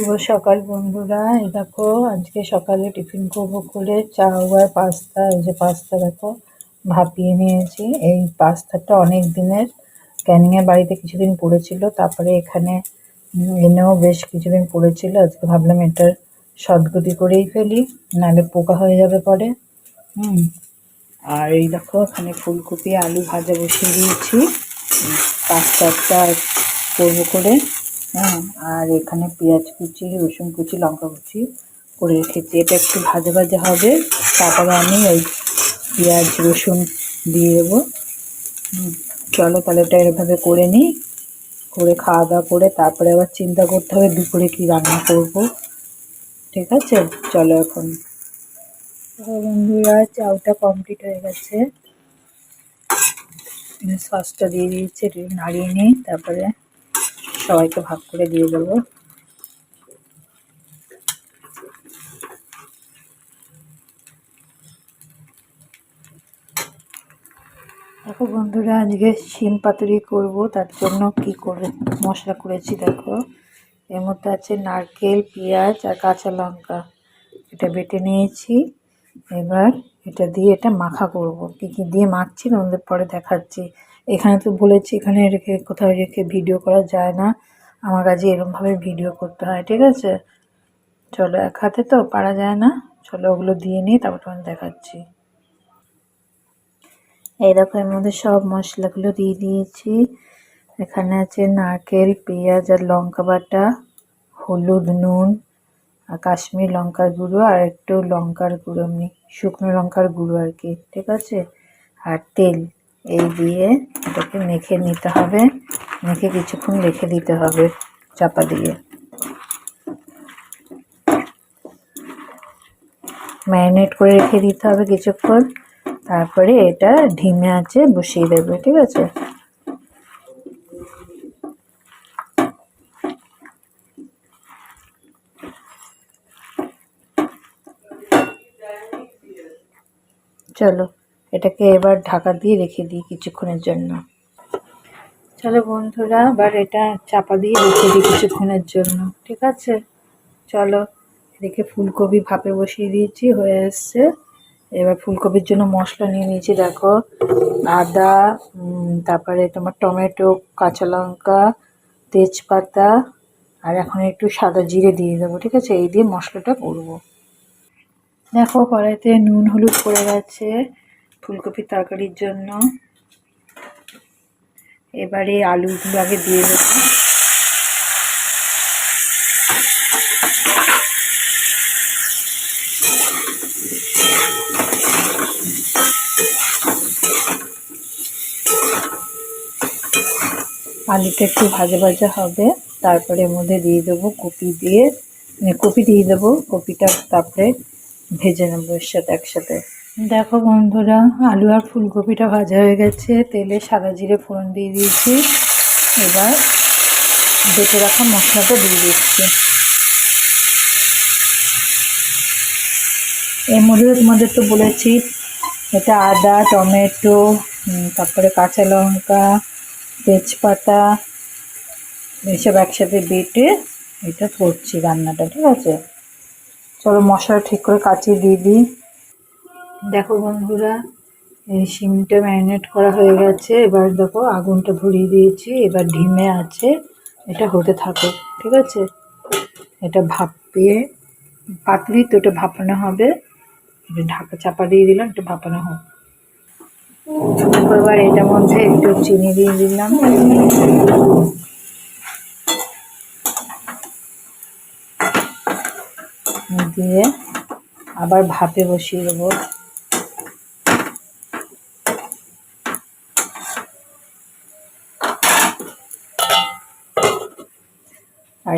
শুভ সকাল বন্ধুরা। এই দেখো, আজকে সকালে টিফিন করব করে চাউ আর পাস্তা। এই যে পাস্তা দেখো, ভাপিয়ে নিয়েছি। এই পাস্তাটা অনেক দিনের। ক্যানিংয়ের বাড়িতে কিছুদিন পড়েছিল, তারপরে এখানে এনেও বেশ কিছুদিন পড়েছিল। আজকে ভাবলাম এটার সদগতি করেই ফেলি, নাহলে পোকা হয়ে যাবে পরে। হুম। আর এই দেখো, এখানে ফুলকপি, আলু ভাজা বসিয়ে দিয়েছি। পাস্তাটা করব করে। হ্যাঁ আর এখানে পেঁয়াজ কুচি, রসুন কুচি, লঙ্কা কুচি করে রেখেছি। এটা একটু ভাজা ভাজা হবে, তারপরে আমি ওই পেঁয়াজ, রসুন দিয়ে দেবো। চলো তাহলে এটা এভাবে করে নিই, করে খাওয়া দাওয়া করে তারপরে আবার চিন্তা করতে হবে দুপুরে কি রান্না করব। ঠিক আছে? চলো এখন। তো বন্ধুরা, চাউটা কমপ্লিট হয়ে গেছে। সসটা দিয়ে দিয়েছে নাড়িয়ে নিই, তারপরে সবাইকে ভাগ করে দিয়ে দেবো। দেখো বন্ধুরা, আজকে শিম পাতুরি করব, তার জন্য কি করে মশলা করেছি দেখো। এর মধ্যে আছে নারকেল, পেঁয়াজ আর কাঁচা লঙ্কা। এটা বেটে নিয়েছি। এবার এটা দিয়ে এটা মাখা করব। কি কি দিয়ে মাখছি, তোমাদের পরে দেখাচ্ছি। এখানে তো বলেছি, এখানে রেখে কোথাও রেখে ভিডিও করা যায় না। আমার কাছে এরকমভাবে ভিডিও করতে হয়, ঠিক আছে? চলো এক হাতে তো, পারা যায় না। চলো ওগুলো দিয়ে নিই তারপর তোমাদের দেখাচ্ছি। এই দেখো, এর মধ্যে সব মশলাগুলো দিয়ে দিয়েছি। এখানে আছে নারকেল, পেঁয়াজ আর লঙ্কা বাটা, হলুদ, নুন আর কাশ্মীর লঙ্কার গুঁড়ো আর একটু লঙ্কার গুঁড়ো, এমনি শুকনো লঙ্কার গুঁড়ো আর কি, ঠিক আছে? আর তেল। এই দিয়ে এটাকে মেখে নিতে হবে। মেখে কিছুক্ষণ রেখে দিতে হবে চাপা দিয়ে। ম্যারিনেট করে রেখে দিতে হবে কিছুক্ষণ। তারপরে এটা ঢিমে আছে, বসিয়ে দেবে, ঠিক আছে? চলো। এটাকে এবার ঢাকা দিয়ে রেখে দিই কিছুক্ষণের জন্য। চলো বন্ধুরা, এবার এটা চাপা দিয়ে রেখে দিই কিছুক্ষণের জন্য, ঠিক আছে? চলো, এদিকে ফুলকপি ভাপে বসিয়ে দিয়েছি, হয়ে এসছে। এবার ফুলকপির জন্য মশলা নিয়ে নিয়েছি, দেখো, আদা তারপরে তোমার টমেটো, কাঁচা লঙ্কা, তেজপাতা, আর এখন একটু সাদা জিরে দিয়ে দেবো, ঠিক আছে? এই দিয়ে মশলাটা করব। দেখো, কড়াইতে নুন হলুদ পড়ে গেছে। ফুলকপির তরকারির জন্য। এবারে আলুগুলো আগে দিয়ে দেবো। আলুটা একটু ভাজা ভাজা হবে, তারপরে এর মধ্যে দিয়ে দেবো কপি দিয়ে মানে কপি দিয়ে দেবো, কপিটা তারপরে ভেজে নেব এর সাথে, একসাথে। দেখো বন্ধুরা, আলু আর ফুলকপিটা ভাজা হয়ে গেছে। তেলে সাদা জিরে ফোড়ন দিয়ে দিয়েছি। এবার বেটে রাখা মশলাটা দিয়ে দিচ্ছি। এর মধ্যে তোমাদের তো বলেছি, এটা আদা, টমেটো তারপরে কাঁচা লঙ্কা, তেজপাতা, এসব একসাথে বেটে এটা করছি রান্নাটা, ঠিক আছে? চলো মশলা ঠিক করে কাচিয়ে দিয়ে দিই। দেখো বন্ধুরা, এই শিমটা ম্যারিনেট করা হয়ে গেছে। এবার দেখো আগুনটা ধরিয়ে দিয়েছি, এবার ঢিমে আছে, এটা হতে থাকুক, ঠিক আছে? এটা ভাপিয়ে, পাতলি তো এটা ভাপানো হবে। এটা ঢাকা চাপা দিয়ে দিলাম একটু ভাপানো হোক। এবার এটার মধ্যে একটু চিনি দিয়ে দিলাম। দিয়ে আবার ভাপে বসিয়ে দেবো।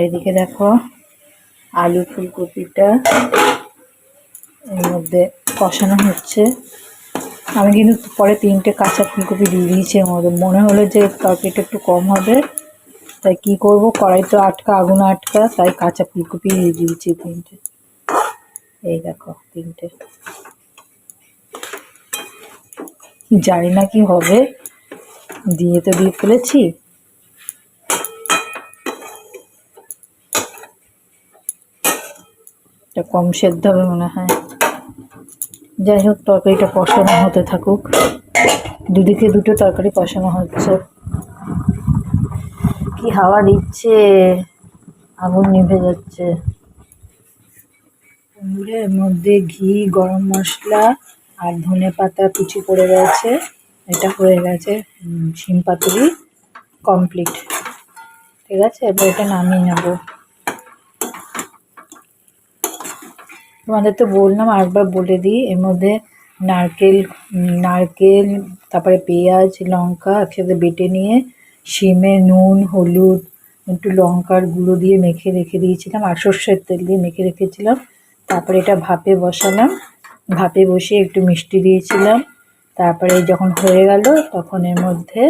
এদিকে দেখো আলু ফুলকপিটা এর মধ্যে কষানো হচ্ছে। আমি কিন্তু পরে তিনটে কাঁচা ফুলকপি দিয়ে দিয়েছি এর মনে হলো যে তরকারিটা একটু কম হবে। তাই কি করব? কড়াই তো আটকা, আগুন আটকা, তাই কাঁচা ফুলকপি দিয়ে দিয়েছি তিনটে। এই দেখো তিনটে। জানি না কি হবে। দিয়ে তো দিয়ে ফেলেছি। কম সেদ্ধ হবে মনে হয়। যাই হোক তরকারিটা কষানো হতে থাকুক। দুদিকে দুটো তরকারি কষানো হচ্ছে। কি হাওয়া দিচ্ছে? আগুন নিভে যাচ্ছে। তন্দুরে এর মধ্যে ঘি, গরম মশলা আর ধনে পাতা কুচি পড়ে গেছে এটা হয়ে গেছে শিম পাতুরি কমপ্লিট ঠিক আছে? এবার এটা নামিয়ে নেব। তোমাদের তো বললাম আরেকবার বলে দিই এর মধ্যে নারকেল নারকেল তারপরে পেঁয়াজ লঙ্কা একসাথে বেটে নিয়ে শিমে নুন হলুদ একটু লঙ্কার গুঁড়ো দিয়ে মেখে রেখে দিয়েছিলাম আর সর্ষের তেল দিয়ে মেখে রেখেছিলাম। তারপরে এটা ভাপে বসালাম। ভাপে বসিয়ে একটু মিষ্টি দিয়েছিলাম। তারপরে যখন হয়ে গেল তখন এর মধ্যে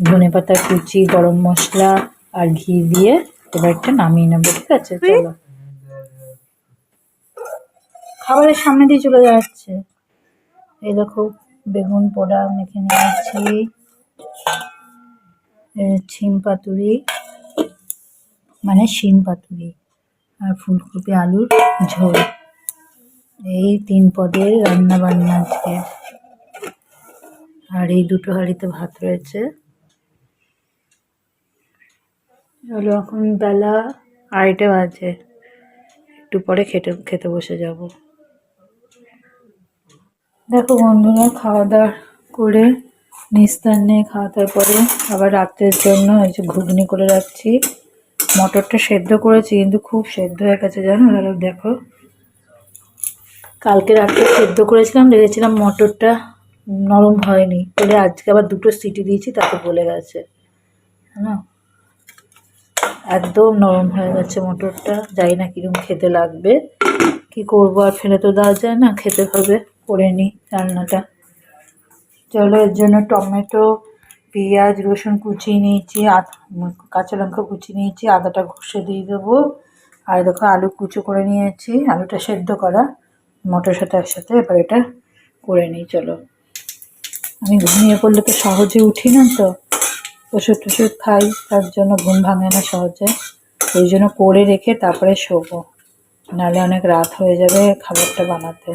ধনেপাতা কুচি গরম মশলা আর ঘি দিয়ে এবার একটা নামিয়ে নেব ঠিক আছে? চলো। খাবারের সামনে দিয়ে চলে যাচ্ছে। এই দেখো, বেগুন, পোড়া মেখে নিয়েছি শিম পাতুরি মানে শিম পাতুরি আর ফুলকপি, আলুর ঝোল। এই তিন পদের রান্না বান্না আজকে। আর এই দুটো হাঁড়িতে ভাত রয়েছে। চলো, এখন বেলা আড়াইটে বাজে। একটু পরে খেতে খেতে বসে যাব। দেখো বন্ধুরা খাওয়া দাওয়া করে নিস্তার নিয়ে খাওয়া দাওয়ার পরে আবার রাত্রের জন্য এই যে ঘুগনি করে রাখছি মটরটা সেদ্ধ করেছি কিন্তু খুব সেদ্ধ হয়ে গেছে, জানো? দাদা, দেখো। কালকে রাত্রে সেদ্ধ করেছিলাম ভেবেছিলাম মটরটা নরম হয়নি। বলে আজকে আবার দুটো সিটি দিয়েছি, তাতে গলে গেছে। না একদম নরম হয়ে গেছে মটরটা। জানি না কিরম খেতে লাগবে। কি করব আর ফেলে তো দেওয়া যায় না, খেতে হবে। করে নিই রান্নাটা। চলো এর জন্য টমেটো, পেঁয়াজ, রসুন কুচিয়ে নিয়েছি কাঁচা লঙ্কা কুচিয়ে নিয়েছি, আদাটা ঘষে দিয়ে দেবো। আর দেখো আলু কুচো করে নিয়েছি, আলুটা সেদ্ধ করা। মটর সাথে একসাথে এবার এটা করে নিই, চলো। আমি ঘুমিয়ে পড়লে তো সহজে উঠি না তো। ওষুধ টষুধ খাই, তার জন্য ঘুম ভাঙে না সহজে। ওই জন্য করে রেখে তারপরে শোবো। নাহলে অনেক রাত হয়ে যাবে খাবারটা বানাতে।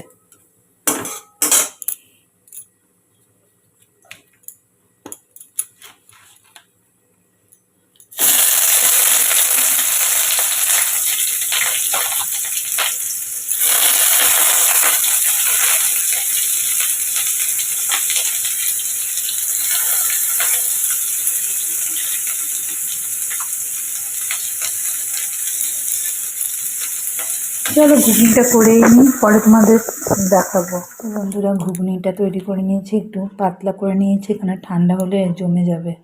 চলো ঘুগনিটা করেই নিই পরে তোমাদের দেখাবো। বন্ধুরা, ঘুগনিটা তৈরি করে নিয়েছি, একটু পাতলা করে নিয়েছি, এখানে ঠান্ডা হলে জমে যাবে।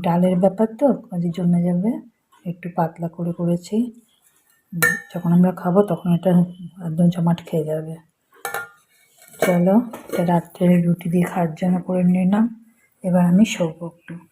ডালের ব্যাপার তো, কাজে জমে যাবে, একটু পাতলা করে করেছি। যখন আমরা খাব তখন এটা একদম জমাট খেয়ে যাবে। চলো, এটা রাত্রে রুটি দিয়ে খাওয়ার জন্য করে নিলাম। এবার আমি শোবো একটু।